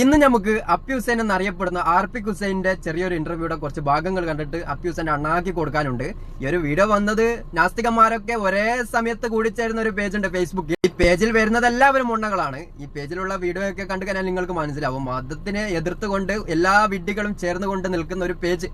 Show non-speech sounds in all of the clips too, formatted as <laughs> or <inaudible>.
ഇന്ന് നമുക്ക് അപ്പി ഹുസൈൻ എന്നറിയപ്പെടുന്ന ആർപിക് ഹുസൈന്റെ ചെറിയൊരു ഇന്റർവ്യൂടെ കുറച്ച് ഭാഗങ്ങൾ കണ്ടിട്ട് അപ്പി ഹുസൈന്റെ അണ്ണാക്കി കൊടുക്കാനുണ്ട്. ഈ ഒരു വീഡിയോ വന്നത് നാസ്തികന്മാരൊക്കെ ഒരേ സമയത്ത് കൂടിച്ചേരുന്ന ഒരു പേജ് ഉണ്ട് ഫേസ്ബുക്കിൽ ഈ പേജിൽ വരുന്നത് എല്ലാവരും മുണ്ണകളാണ് ഈ പേജിലുള്ള വീഡിയോ ഒക്കെ കണ്ടു കഴിഞ്ഞാൽ നിങ്ങൾക്ക് മനസ്സിലാവും. മതത്തിനെ എതിർത്തുകൊണ്ട് എല്ലാ വിഡ്ഢികളും ചേർന്നുകൊണ്ട് നിൽക്കുന്ന ഒരു പേജ്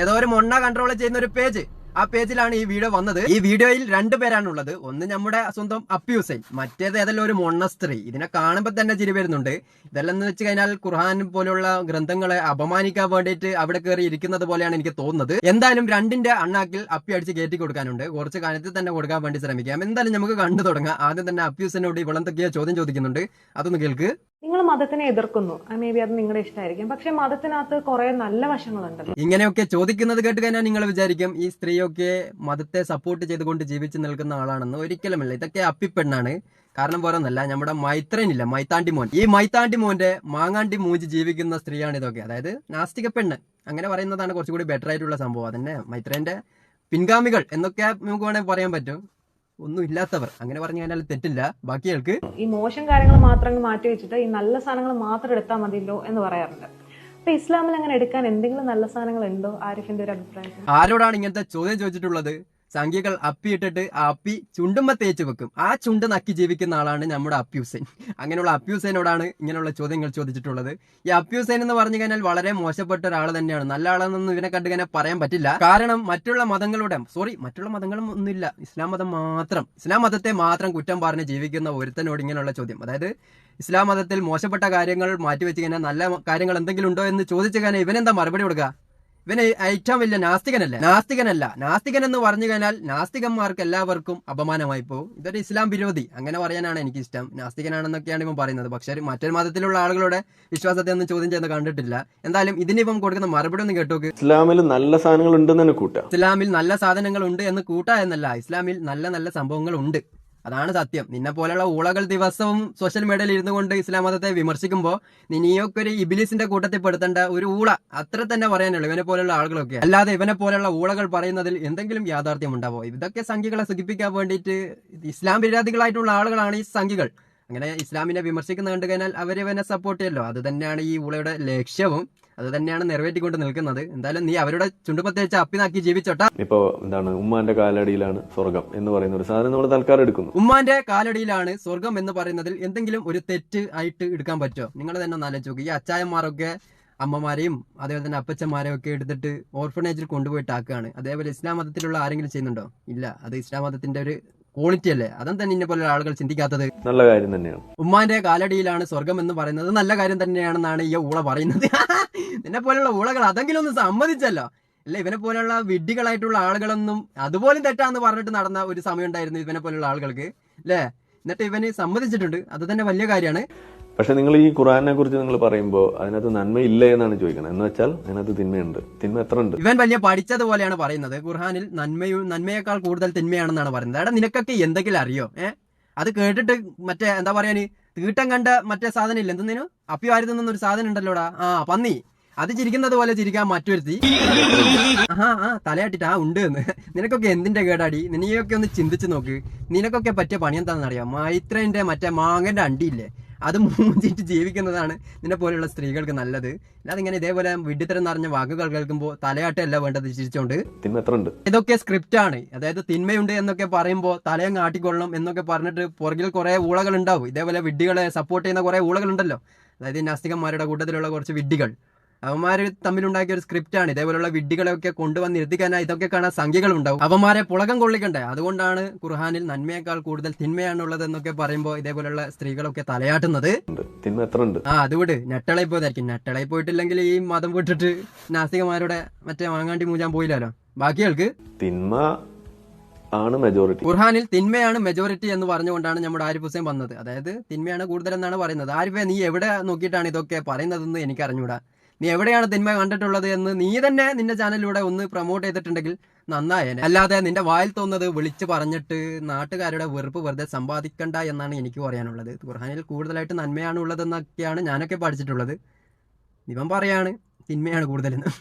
ഏതോ ഒരു മൊണ്ണ കൺട്രോൾ ചെയ്യുന്ന ഒരു പേജ് ആ പേജിലാണ് ഈ വീഡിയോ വന്നത്. ഈ വീഡിയോയിൽ രണ്ടു പേരാണുള്ളത്. ഒന്ന് നമ്മുടെ സ്വന്തം അപ്പി ഹുസൈൻ മറ്റേത് ഏതെല്ലാം ഒരു മൊണ്ണസ്ത്രീ ഇതിനെ കാണുമ്പോൾ തന്നെ ചിരി വരുന്നുണ്ട്. ഇതെല്ലാം എന്ന് വെച്ച് കഴിഞ്ഞാൽ ഖുർഹാൻ പോലുള്ള ഗ്രന്ഥങ്ങളെ അപമാനിക്കാൻ വേണ്ടിയിട്ട് അവിടെ കയറി ഇരിക്കുന്നത് പോലെയാണ് എനിക്ക് തോന്നുന്നത്. എന്തായാലും രണ്ടിന്റെ അണ്ണാക്കിൽ അപ്പി അടിച്ച് കയറ്റി കൊടുക്കാനുണ്ട്. കുറച്ച് കാലത്തിൽ തന്നെ കൊടുക്കാൻ വേണ്ടി ശ്രമിക്കാം. എന്തായാലും നമുക്ക് കണ്ടു തുടങ്ങാം. ആദ്യം തന്നെ അപ്പി ഇവളെന്തൊക്കെയാ ഇവളെന്തൊക്കെയോ ചോദ്യം ചോദിക്കുന്നുണ്ട്. അതൊന്ന് കേൾക്ക്. നിങ്ങൾ മതത്തിനെ എതിർക്കുന്നു. മേ ബി അത് നിങ്ങളുടെ ഇഷ്ടമായിരിക്കും. പക്ഷെ മതത്തിനകത്ത് കുറെ നല്ല വശങ്ങളുണ്ടല്ലോ. ഇങ്ങനെയൊക്കെ ചോദിക്കുന്നത് കേട്ട് കഴിഞ്ഞാൽ നിങ്ങൾ വിചാരിക്കും ഈ സ്ത്രീയൊക്കെ മതത്തെ സപ്പോർട്ട് ചെയ്തുകൊണ്ട് ജീവിച്ചു നിൽക്കുന്ന ആളാണെന്ന് ഒരിക്കലുമല്ല. ഇതൊക്കെ അപ്പിപ്പെണ്ണാണ്. കാരണം പോരൊന്നല്ല നമ്മുടെ മൈത്രനില്ല മൈത്താണ്ടി മോൻ. ഈ മൈത്താണ്ടി മോന്റെ മാങ്ങാണ്ടി മൂഞ്ചി ജീവിക്കുന്ന സ്ത്രീയാണ് ഇതൊക്കെ. അതായത് നാസ്തിക പെണ്ണ്. അങ്ങനെ പറയുന്നതാണ് കുറച്ചുകൂടി ബെറ്റർ ആയിട്ടുള്ള സംഭവം. അതന്നെ മൈത്രന്റെ പിൻഗാമികൾ എന്നൊക്കെ നമുക്ക് വേണമെങ്കിൽ പറയാൻ പറ്റും. ഒന്നും ഇല്ലാത്തവർ. അങ്ങനെ പറഞ്ഞു കഴിഞ്ഞാൽ തെറ്റില്ല. ബാക്കിയാൾക്ക് ഈ മോശം കാര്യങ്ങൾ മാത്രം മാറ്റി വെച്ചിട്ട് ഈ നല്ല സാധനങ്ങൾ മാത്രം എടുത്താൽ മതിയല്ലോ എന്ന് പറയാറുണ്ട്. അപ്പൊ ഇസ്ലാമിൽ അങ്ങനെ എടുക്കാൻ എന്തെങ്കിലും നല്ല സാധനങ്ങൾ ഉണ്ടോ ആരിഫിന്റെ ഒരു അഭിപ്രായം ആരോടാണ് ഇങ്ങനത്തെ ചോദ്യം ചോദിച്ചിട്ടുള്ളത്? സംഖ്യകൾ അപ്പി ഇട്ടിട്ട് ആ അപ്പി ചുണ്ടുമ്പ തേച്ച് വെക്കും. ആ ചുണ്ട് നക്കി ജീവിക്കുന്ന ആളാണ് നമ്മുടെ അപ്പി ഹുസൈൻ. അങ്ങനെയുള്ള അപ്പി ഹുസൈനോടാണ് ഇങ്ങനെയുള്ള ചോദ്യങ്ങൾ ചോദിച്ചിട്ടുള്ളത്. ഈ അപ്പി ഹുസൈൻ എന്ന് പറഞ്ഞു കഴിഞ്ഞാൽ വളരെ മോശപ്പെട്ട ഒരാൾ തന്നെയാണ്. നല്ല ആളെന്നൊന്നും ഇവനെ കണ്ടു കഴിഞ്ഞാൽ പറയാൻ പറ്റില്ല. കാരണം മറ്റുള്ള മതങ്ങളുടെ സോറി മറ്റുള്ള മതങ്ങളും ഒന്നുമില്ല. ഇസ്ലാം മതം മാത്രം. ഇസ്ലാം മതത്തെ മാത്രം കുറ്റം പറഞ്ഞ് ജീവിക്കുന്ന ഒരുത്തനോട് ഇങ്ങനെയുള്ള ചോദ്യം. അതായത് ഇസ്ലാം മതത്തിൽ മോശപ്പെട്ട കാര്യങ്ങൾ മാറ്റിവെച്ച് കഴിഞ്ഞാൽ നല്ല കാര്യങ്ങൾ എന്തെങ്കിലും ഉണ്ടോ എന്ന് ചോദിച്ചു കഴിഞ്ഞാൽ ഇവനെന്താ മറുപടി കൊടുക്കുക? ഇവന് ഏറ്റവും വലിയ നാസ്തികനല്ല? നാസ്തികനല്ല. നാസ്തികൻ എന്ന് പറഞ്ഞു കഴിഞ്ഞാൽ നാസ്തികന്മാർക്ക് എല്ലാവർക്കും അപമാനമായി പോകും. ഇതൊരു ഇസ്ലാം വിരോധി. അങ്ങനെ പറയാനാണ് എനിക്ക് ഇഷ്ടം നാസ്തികനാണെന്നൊക്കെയാണ് ഇപ്പം പറയുന്നത്. പക്ഷേ മറ്റൊരു മതത്തിലുള്ള ആളുകളുടെ വിശ്വാസത്തെ ഒന്നും ചോദ്യം ചെയ്യുന്നത് കണ്ടിട്ടില്ല. എന്തായാലും ഇതിനിപ്പം കൊടുക്കുന്ന മറുപടി ഒന്ന് കേട്ടോക്ക്. ഇസ്ലാമിൽ നല്ല സാധനങ്ങൾ ഉണ്ടെന്ന് കൂട്ടാ. കൂട്ടാം ഇസ്ലാമിൽ നല്ല സാധനങ്ങൾ ഉണ്ട് എന്ന് കൂട്ടാ എന്നല്ല. ഇസ്ലാമിൽ നല്ല നല്ല സംഭവങ്ങൾ ഉണ്ട് അതാണ് സത്യം. നിന്നെ പോലെയുള്ള ഊളകൾ ദിവസവും സോഷ്യൽ മീഡിയയിൽ ഇരുന്നു കൊണ്ട് ഇസ്ലാം മതത്തെ വിമർശിക്കുമ്പോൾ നീയൊക്കെ ഒരു ഇബിലിസിന്റെ കൂട്ടത്തിൽ പെടുത്തേണ്ട ഒരു ഊള അത്ര തന്നെ പറയാനുള്ളൂ ഇവനെ പോലെയുള്ള ആളുകളൊക്കെ. അല്ലാതെ ഇവനെ പോലെയുള്ള ഊളകൾ പറയുന്നതിൽ എന്തെങ്കിലും യാഥാർത്ഥ്യം ഉണ്ടാവോ? ഇതൊക്കെ സംഖ്യകളെ സുഖിപ്പിക്കാൻ വേണ്ടിയിട്ട് ഇസ്ലാം വിരോധികളായിട്ടുള്ള ആളുകളാണ് ഈ സംഖ്യകൾ. അങ്ങനെ ഇസ്ലാമിനെ വിമർശിക്കുന്ന കണ്ടു കഴിഞ്ഞാൽ അവരിവനെ സപ്പോർട്ട് ചെയ്യല്ലോ. അത് തന്നെയാണ് ഈ ഊളയുടെ ലക്ഷ്യവും. അത് തന്നെയാണ് നിറവേറ്റിക്കൊണ്ട് നിൽക്കുന്നത്. എന്തായാലും നീ അവരുടെ ചുണ്ടുപത്തേച്ച് അപ്പിനാക്കി ജീവിച്ചോട്ടാ. ഇപ്പോ എന്താണ് ഉമ്മാന്റെ കാലടിയിലാണ് സ്വർഗം എന്ന് പറയുന്ന ഒരു സാധനം നമ്മൾ തൽക്കാലം എടുക്കുന്നു. ഉമ്മാന്റെ കാലടിയിലാണ് സ്വർഗം എന്ന് പറയുന്നതിൽ എന്തെങ്കിലും ഒരു തെറ്റ് ആയിട്ട് എടുക്കാൻ പറ്റുമോ? നിങ്ങൾ തന്നെ ഒന്ന് ആലോചിച്ച് ഈ അച്ചായന്മാരൊക്കെ അമ്മമാരെയും അതേപോലെ തന്നെ അപ്പച്ചന്മാരെയും ഒക്കെ എടുത്തിട്ട് ഓർഫനേജിൽ കൊണ്ടുപോയിട്ട് ആക്കുകയാണ് അതേപോലെ ഇസ്ലാം മതത്തിലുള്ള ആരെങ്കിലും ചെയ്യുന്നുണ്ടോ? ഇല്ല. അത് ഇസ്ലാം മതത്തിന്റെ ഒരു ക്വാളിറ്റി അല്ലേ? അതും തന്നെ ഇന്നെ പോലെ ആളുകൾ ചിന്തിക്കാത്തത്. നല്ല കാര്യം തന്നെയാണ്. ഉമ്മാന്റെ കാലടിയിലാണ് സ്വർഗം എന്ന് പറയുന്നത്. നല്ല കാര്യം തന്നെയാണെന്നാണ് ഈ ഊള പറയുന്നത്. <laughs> നിന്നെ പോലെയുള്ള ഊളകൾ അതെങ്കിലും ഒന്ന് സമ്മതിച്ചല്ലോ. അല്ല ഇവനെ പോലെയുള്ള വിഡ്ഢികളായിട്ടുള്ള ആളുകളൊന്നും അതുപോലും തെറ്റാന്ന് പറഞ്ഞിട്ട് നടന്ന ഒരു സമയം ഉണ്ടായിരുന്നു ഇവനെ പോലെയുള്ള ആളുകൾക്ക്. അല്ലേ? എന്നിട്ട് ഇവന് സമ്മതിച്ചിട്ടുണ്ട്. അത് തന്നെ വലിയ കാര്യമാണ്. പക്ഷെ നിങ്ങൾ ഈ ഖുറാനെ കുറിച്ച് നിങ്ങൾ പറയുമ്പോൾ അതിനകത്ത് നന്മയില്ല എന്നാണ് ചോദിക്കുന്നത്. എന്ന് വെച്ചാൽ അതിനകത്ത് തിന്മയുണ്ട്. തിന്മ എത്ര ഉണ്ട്? ഇവൻ വലിയ പഠിച്ചതുപോലെയാണ് പറയുന്നത്. ഖുർഹാനിൽ നന്മയും നന്മയേക്കാൾ കൂടുതൽ തിന്മയാണെന്നാണ് പറയുന്നത്. എടാ നിനക്കൊക്കെ എന്തെങ്കിലും അറിയോ? ഏഹ് അത് കേട്ടിട്ട് മറ്റേ എന്താ പറയാന് തീട്ടം കണ്ട മറ്റേ സാധനം ഇല്ല എന്തിനു അപ്പി വാരുന്ന ഒരു സാധനം ഉണ്ടല്ലോടാ ആ പന്നി അത് ചിരിക്കുന്നത് പോലെ ചിരിക്കാൻ മറ്റൊരുത്തി ആ ആ തലയാട്ടിട്ട് ആ ഉണ്ട് എന്ന്. നിനക്കൊക്കെ എന്തിന്റെ കേടാടി? നിന്നെയൊക്കെ ഒന്ന് ചിന്തിച്ചു നോക്ക്. നിനക്കൊക്കെ പറ്റിയ പണി എന്താണെന്ന് അറിയാം മൈത്രന്റെ മറ്റേ മാങ്ങന്റെ അണ്ടിയില്ലേ? അത് മൂഞ്ചിട്ട് ജീവിക്കുന്നതാണ് നിന്നെ പോലെയുള്ള സ്ത്രീകൾക്ക് നല്ലത്. അല്ലാതെ ഇങ്ങനെ ഇതേപോലെ വിഡിത്തരം നിറഞ്ഞ വാക്കുകൾ കേൾക്കുമ്പോൾ തലയാട്ടല്ല വേണ്ടത് ചിരിച്ചോണ്ട് ഇതൊക്കെ സ്ക്രിപ്റ്റ് ആണ്. അതായത് തിന്മയുണ്ട് എന്നൊക്കെ പറയുമ്പോൾ തലയും കാട്ടിക്കൊള്ളണം എന്നൊക്കെ പറഞ്ഞിട്ട് പുറകിൽ കുറെ ഊളകൾ ഉണ്ടാവും. ഇതേപോലെ വിഡ്ഢികളെ സപ്പോർട്ട് ചെയ്യുന്ന കുറെ ഊളകൾ ഉണ്ടല്ലോ. അതായത് നാസ്തികന്മാരുടെ കൂട്ടത്തിലുള്ള കുറച്ച് വിഡ്ഢികൾ. അവന്മാര് തമ്മിലുണ്ടാക്കിയ ഒരു സ്ക്രിപ്റ്റ് ആണ്. ഇതേപോലുള്ള വിഡ്ഢികളെയൊക്കെ കൊണ്ടുവന്ന് ഇരുത്തിക്കാനായി ഇതൊക്കെ കാണാൻ സംഖ്യകൾ ഉണ്ടാവും അവന്മാരെ പുളകം കൊള്ളിക്കണ്ടേ? അതുകൊണ്ടാണ് ഖുർഹാനിൽ നന്മയേക്കാൾ കൂടുതൽ തിന്മയാണുള്ളത് എന്നൊക്കെ പറയുമ്പോൾ ഇതേപോലുള്ള സ്ത്രീകളൊക്കെ തലയാട്ടുന്നത്. ആ അതുകൊണ്ട് ഞെട്ടളയിൽ പോയതായിരിക്കും. നെട്ടളയിൽ പോയിട്ടില്ലെങ്കിൽ ഈ മതം വിട്ടിട്ട് നാസികമാരുടെ മറ്റേ വാങ്ങാണ്ടി മൂജാൻ പോയില്ലല്ലോ. ബാക്കികൾക്ക്? തിന്മ ആണ് മെജോറിറ്റി ഖുർഹാനിൽ തിന്മയാണ് മെജോറിറ്റി എന്ന് പറഞ്ഞുകൊണ്ടാണ് നമ്മുടെ ആരിഫ് ഹുസൈൻ വന്നത്. അതായത് തിന്മയാണ് കൂടുതലെന്നാണ് പറയുന്നത്. ആരിഫെ നീ എവിടെ നോക്കിയിട്ടാണ് ഇതൊക്കെ പറയുന്നതെന്ന് എനിക്ക് അറിഞ്ഞൂടാ നീ എവിടെയാണ് തിന്മ കണ്ടിട്ടുള്ളത് എന്ന് നീ തന്നെ നിന്റെ ചാനലിലൂടെ ഒന്ന് പ്രൊമോട്ട് ചെയ്തിട്ടുണ്ടെങ്കിൽ നന്നായേനെ അല്ലാതെ നിന്റെ വായിൽ തോന്നുന്നത് വിളിച്ചു പറഞ്ഞിട്ട് നാട്ടുകാരുടെ വെറുപ്പ് വെറുതെ സമ്പാദിക്കണ്ട എന്നാണ് എനിക്ക് പറയാനുള്ളത് ഖുർഹാനിൽ കൂടുതലായിട്ട് നന്മയാണ് ഉള്ളതെന്നൊക്കെയാണ് ഞാനൊക്കെ പഠിച്ചിട്ടുള്ളത്. നിവൻ പറയാണ് തിന്മയാണ് കൂടുതലെന്ന്.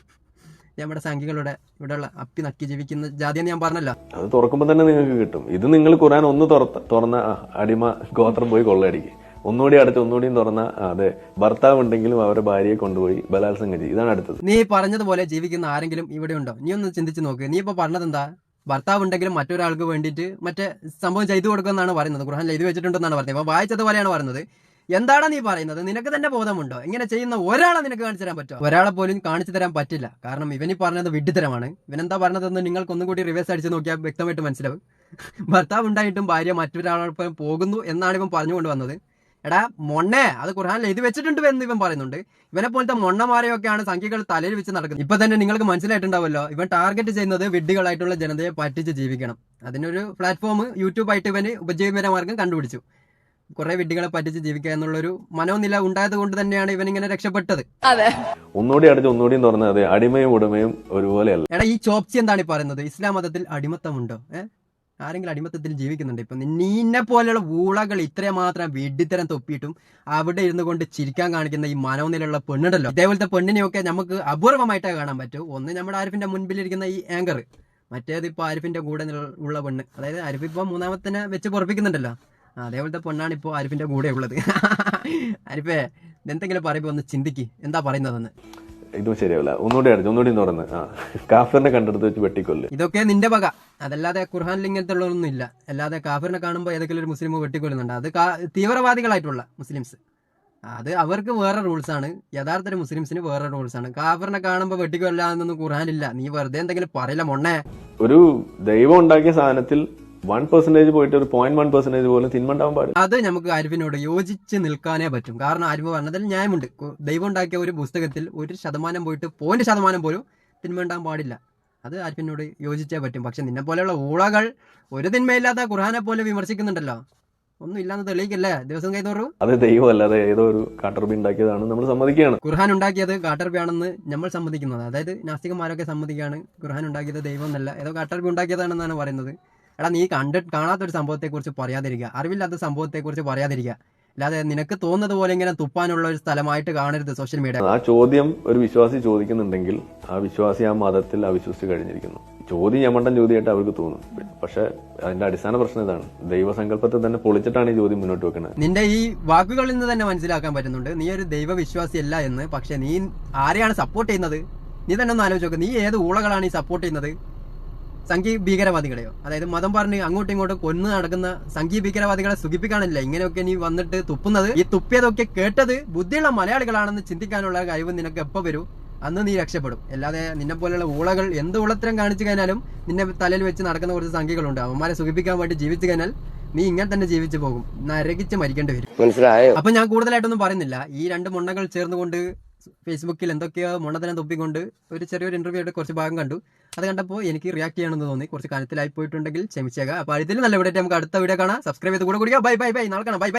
നമ്മുടെ സംഖ്യകളുടെ ഇവിടെയുള്ള അപ്പി നക്കി ജീവിക്കുന്ന ജാതി എന്ന് ഞാൻ പറഞ്ഞല്ലോ. അത് തുറക്കുമ്പോൾ തന്നെ നിങ്ങൾക്ക് കിട്ടും. ഇത് നിങ്ങൾ ഖുർആൻ ഒന്ന് തുറത്ത തുറന്ന അടിമ ഗോത്രം പോയി കൊള്ളയടിക്കും. ഒന്നുകൂടി അടുത്ത് ഒന്നുകൂടിയും തുറന്ന അതെ ഭർത്താവ് ഉണ്ടെങ്കിലും അവരുടെ ഭാര്യയെ കൊണ്ടുപോയി ബലാത്സംഗം ചെയ്യും ഇതാണ് അടുത്തത്. നീ പറഞ്ഞതുപോലെ ജീവിക്കുന്ന ആരെങ്കിലും ഇവിടെ ഉണ്ടോ? നീ ഒന്ന് ചിന്തിച്ചു നോക്ക്. നീ ഇപ്പൊ പറഞ്ഞത് എന്താ ഭർത്താവ് ഉണ്ടെങ്കിലും മറ്റൊരാൾക്ക് വേണ്ടിയിട്ട് മറ്റേ സംഭവം ചെയ്തു കൊടുക്കുമെന്നാണ് പറയുന്നത്. ഖുർഹാനിൽ എഴുതി വെച്ചിട്ടുണ്ടെന്നാണ് പറയുന്നത്. വായിച്ചത് പോലെയാണ് പറയുന്നത്. എന്താണ് നീ പറയുന്നത്? നിനക്ക് തന്നെ ബോധമുണ്ടോ? ഇങ്ങനെ ചെയ്യുന്ന ഒരാളെ നിനക്ക് കാണിച്ചു തരാൻ പറ്റുമോ? ഒരാളെ പോലും കാണിച്ചു തരാൻ പറ്റില്ല. കാരണം ഇവനി പറഞ്ഞത് വിഡ്ഢിത്തരമാണ് ഇവനെന്താ പറഞ്ഞതെന്ന് നിങ്ങൾക്ക് ഒന്നും കൂടി റിവേഴ്സ് അടിച്ച് നോക്കിയാൽ വ്യക്തമായിട്ട് മനസ്സിലാവും. <laughs> ഭർത്താവ് ഉണ്ടായിട്ടും ഭാര്യ മറ്റൊരാളോടൊപ്പം പോകുന്നു എന്നാണ് ഇവൻ പറഞ്ഞുകൊണ്ട് വന്നത്. എടാ മൊണ്ണേ അത് ഖുർഹാനിൽ എഴുതി വെച്ചിട്ടുണ്ട് എന്ന് ഇവൻ പറയുന്നുണ്ട്. ഇവനെ പോലത്തെ മൊണ്ണമാരെയൊക്കെയാണ് സംഖ്യകൾ തലയിൽ വെച്ച് നടക്കുന്നത്. ഇപ്പൊ തന്നെ നിങ്ങൾക്ക് മനസ്സിലായിട്ടുണ്ടാവല്ലോ ഇവൻ ടാർഗറ്റ് ചെയ്യുന്നത് വിഡ്ഢികളായിട്ടുള്ള ജനതയെ പറ്റിച്ച് ജീവിക്കണം. അതിനൊരു പ്ലാറ്റ്ഫോം യൂട്യൂബ് ആയിട്ട് ഇവന് ഉപജീവന മാർഗം കണ്ടുപിടിച്ചു. കുറെ വിഡ്ഢികളെ പറ്റിച്ച് ജീവിക്കുക എന്നുള്ളൊരു മനോനില ഉണ്ടായത് കൊണ്ട് തന്നെയാണ് ഇവൻ ഇങ്ങനെ രക്ഷപ്പെട്ടത്. ഒന്നുകൂടി അടിച്ച് ഒന്നുകൂടിയും തുറന്ന അടിമയും ഉടമയും ഒരുപോലെയല്ല. എടാ ഈ ചോപ്സി എന്താണ് പറയുന്നത്? ഇസ്ലാം മതത്തിൽ അടിമത്തമുണ്ടോ? ഏഹ് ആരെങ്കിലും അടിമത്തത്തിൽ ജീവിക്കുന്നുണ്ട്. ഇപ്പം നിന്നെ പോലെയുള്ള ഊളകൾ ഇത്രയും മാത്രം വെഡിത്തരം തൊപ്പിയിട്ടും അവിടെ ഇരുന്നു കൊണ്ട് ചിരിക്കാൻ കാണിക്കുന്ന ഈ മനോനിലുള്ള പെണ്ണുണ്ടല്ലോ. ഇതേപോലത്തെ പെണ്ണിനെയൊക്കെ നമുക്ക് അപൂർവമായിട്ടേ കാണാൻ പറ്റൂ. ഒന്ന് നമ്മുടെ ആരിഫിന്റെ മുൻപിലിരിക്കുന്ന ഈ ആങ്കർ മറ്റേത് ഇപ്പൊ ആരിഫിന്റെ കൂടെ ഉള്ള പെണ്ണ്. അതായത് ആരിഫ് ഇപ്പൊ മൂന്നാമത്തിനെ വെച്ച് പൊറപ്പിക്കുന്നുണ്ടല്ലോ. അതേപോലത്തെ പെണ്ണാണ് ഇപ്പോൾ ആരിഫിന്റെ കൂടെ ഉള്ളത്. <laughs> ആരിഫേ എന്തെങ്കിലും പറയുമ്പോ ഒന്ന് ചിന്തിക്ക്. എന്താ പറയുന്നതെന്ന്? ഇതും ശരിയാവില്ല. ഒന്നുകൂടി അറിഞ്ഞു ഒന്നുകൂടി തുറന്ന്. ആ. കാഫറിനെ കണ്ടെടുത്ത് വെച്ച് വെട്ടിക്കൊല്ല്. ഇതൊക്കെ നിന്റെ വക. അതല്ലാതെ ഖുർഹാനിൽ ഇങ്ങനത്തെ ഉള്ളതൊന്നും ഇല്ല. അല്ലാതെ കാഫിറിനെ കാണുമ്പോൾ ഏതെങ്കിലും ഒരു മുസ്ലിം വെട്ടിക്കൊല്ലുന്നുണ്ട്. അത് തീവ്രവാദികളായിട്ടുള്ള മുസ്ലിംസ്. അത് അവർക്ക് വേറെ റൂൾസ് ആണ്. യഥാർത്ഥ ഒരു മുസ്ലിംസിന് വേറെ റൂൾസ് ആണ്. കാഫറിനെ കാണുമ്പോൾ വെട്ടിക്കൊല്ലാന്നൊന്നും ഖുർഹാനില്ല നീ വെറുതെ എന്തെങ്കിലും പറയില്ല മൊണ്ണേ? ഒരു ദൈവം ഉണ്ടാക്കിയ സാധനത്തിൽ വൺ പെർസെന്റേജ് പോയിട്ട് ഒരു പോയിന്റ് വൺ പെർസെന്റേജ് പോലും തിന്മണ്ടാവാൻ പാടില്ല. അത് നമുക്ക് ആരിഫിനോട് യോജിച്ച് നിൽക്കാനേ പറ്റും. കാരണം ആരിഫ് പറഞ്ഞതിൽ ന്യായമുണ്ട്. ദൈവം ഉണ്ടാക്കിയ ഒരു പുസ്തകത്തിൽ ഒരു ശതമാനം പോയിട്ട് പോയിന്റ് ശതമാനം പോലും തിന്മ ഉണ്ടാകാൻ പാടില്ല. അത് ആരിഫിനോട് യോജിച്ചേ പറ്റും. പക്ഷെ നിന്നെ പോലെയുള്ള ഊളകൾ ഒരു തിന്മയില്ലാത്ത ഖുർഹാനെ പോലെ വിമർശിക്കുന്നുണ്ടല്ലോ. ഒന്നും ഇല്ലാന്ന് തെളിയിക്കല്ലേ? ദിവസം കൈതോറു അത് ദൈവം അല്ലാതെ ഏതോ ഒരു കാട്ടർബി ഉണ്ടാക്കിയതാണ് നമ്മൾ സമ്മതിക്കുകയാണ്. ഖുർഹാൻ ഉണ്ടാക്കിയത് കാട്ടർബിയാണെന്ന് നമ്മൾ സമ്മതിക്കുന്നത്. അതായത് നാസ്തികന്മാരൊക്കെ സമ്മതിക്കുകയാണ് ഖുർഹാൻ ഉണ്ടാക്കിയത് ദൈവം എന്നല്ല. ഏതോ കാട്ടർബി ഉണ്ടാക്കിയതാണെന്നാണ് പറയുന്നത്. എടാ നീ കണ്ട് കാണാത്തൊരു സംഭവത്തെക്കുറിച്ച് പറയാതിരിക്കുക. അറിവില്ലാത്ത സംഭവത്തെക്കുറിച്ച് പറയാതിരിക്കുക. അല്ലാതെ നിനക്ക് തോന്നുന്നത് പോലെ ഇങ്ങനെ തുപ്പാനുള്ള ഒരു സ്ഥലമായിട്ട് കാണരുത് സോഷ്യൽ മീഡിയ ആ ചോദ്യം ഒരു വിശ്വാസി ചോദിക്കുന്നുണ്ടെങ്കിൽ ആ വിശ്വാസി ആ മതത്തിൽ അവിശ്വസിച്ച് കഴിഞ്ഞിരിക്കുന്നു. ചോദ്യം ഞമ്മണ്ടൻ ചോദ്യമായിട്ട് അവർക്ക് തോന്നും. പക്ഷെ അതിന്റെ അടിസ്ഥാന പ്രശ്നം ഇതാണ്. ദൈവസങ്കല്പത്തെ തന്നെ പൊളിച്ചിട്ടാണ് ഈ ചോദ്യം മുന്നോട്ട് വെക്കുന്നത്. നിന്റെ ഈ വാക്കുകളിൽ നിന്ന് തന്നെ മനസ്സിലാക്കാൻ പറ്റുന്നുണ്ട്. നീ ഒരു ദൈവവിശ്വാസി അല്ല എന്ന്. പക്ഷെ നീ ആരെയാണ് സപ്പോർട്ട് ചെയ്യുന്നത്? നീ തന്നെ ഒന്ന് ആലോചിച്ചോക്ക് നീ ഏത് ഊളകളാണ് ഈ സപ്പോർട്ട് ചെയ്യുന്നത്? സംഘീയ ഭീകരവാദികളെയോ അതായത് മതം പറഞ്ഞ് അങ്ങോട്ടും ഇങ്ങോട്ടും കൊന്നു നടക്കുന്ന സംഘീയ ഭീകരവാദികളെ സുഖിപ്പിക്കാനില്ല. ഇങ്ങനെയൊക്കെ നീ വന്നിട്ട് തുപ്പുന്നത്. ഈ തുപ്പിയതൊക്കെ കേട്ടത് ബുദ്ധിയുള്ള മലയാളികളാണെന്ന് ചിന്തിക്കാനുള്ള കഴിവ് നിനക്ക് എപ്പോ വരും? അന്ന് നീ രക്ഷപ്പെടും. അല്ലാതെ നിന്നെ പോലെയുള്ള ഊളകൾ എന്ത് ഉളത്തരം കാണിച്ചു കഴിഞ്ഞാലും നിന്നെ തലയിൽ വെച്ച് നടക്കുന്ന കുറച്ച് സംഖ്യകളുണ്ട് അവന്മാരെ സുഖിപ്പിക്കാൻ വേണ്ടി ജീവിച്ചു കഴിഞ്ഞാൽ നീ ഇങ്ങനെ തന്നെ ജീവിച്ചു പോകും. നരകിച്ച് മരിക്കേണ്ടി വരും. മനസ്സിലായോ? അപ്പൊ ഞാൻ കൂടുതലായിട്ടൊന്നും പറയുന്നില്ല. ഈ രണ്ട് മുണ്ണകൾ ചേർന്നുകൊണ്ട് ഫേസ്ബുക്കിൽ എന്തൊക്കെയോ മുണ്ണതനം തുപ്പിക്കൊണ്ട് ഒരു ചെറിയൊരു ഇന്റർവ്യൂയുടെ കുറച്ച് ഭാഗം കണ്ടു. അത് കണ്ടപ്പോൾ എനിക്ക് റിയാക്ട് ചെയ്യണമെന്ന് തോന്നി. കുറച്ച് കാര്യത്തിലായി പോയിട്ടുണ്ടെങ്കിൽ ക്ഷമിച്ചേക്കാം അപ്പോൾ ഇതിൽ നല്ല വീഡിയോ നമുക്ക് അടുത്ത വീഡിയോ കാണാം. സബ്സ്ക്രൈബ് ചെയ്ത് കൂടെ കൂടിയോ ബൈ ബൈ ബൈ നാളെ കാണാം. Bye bye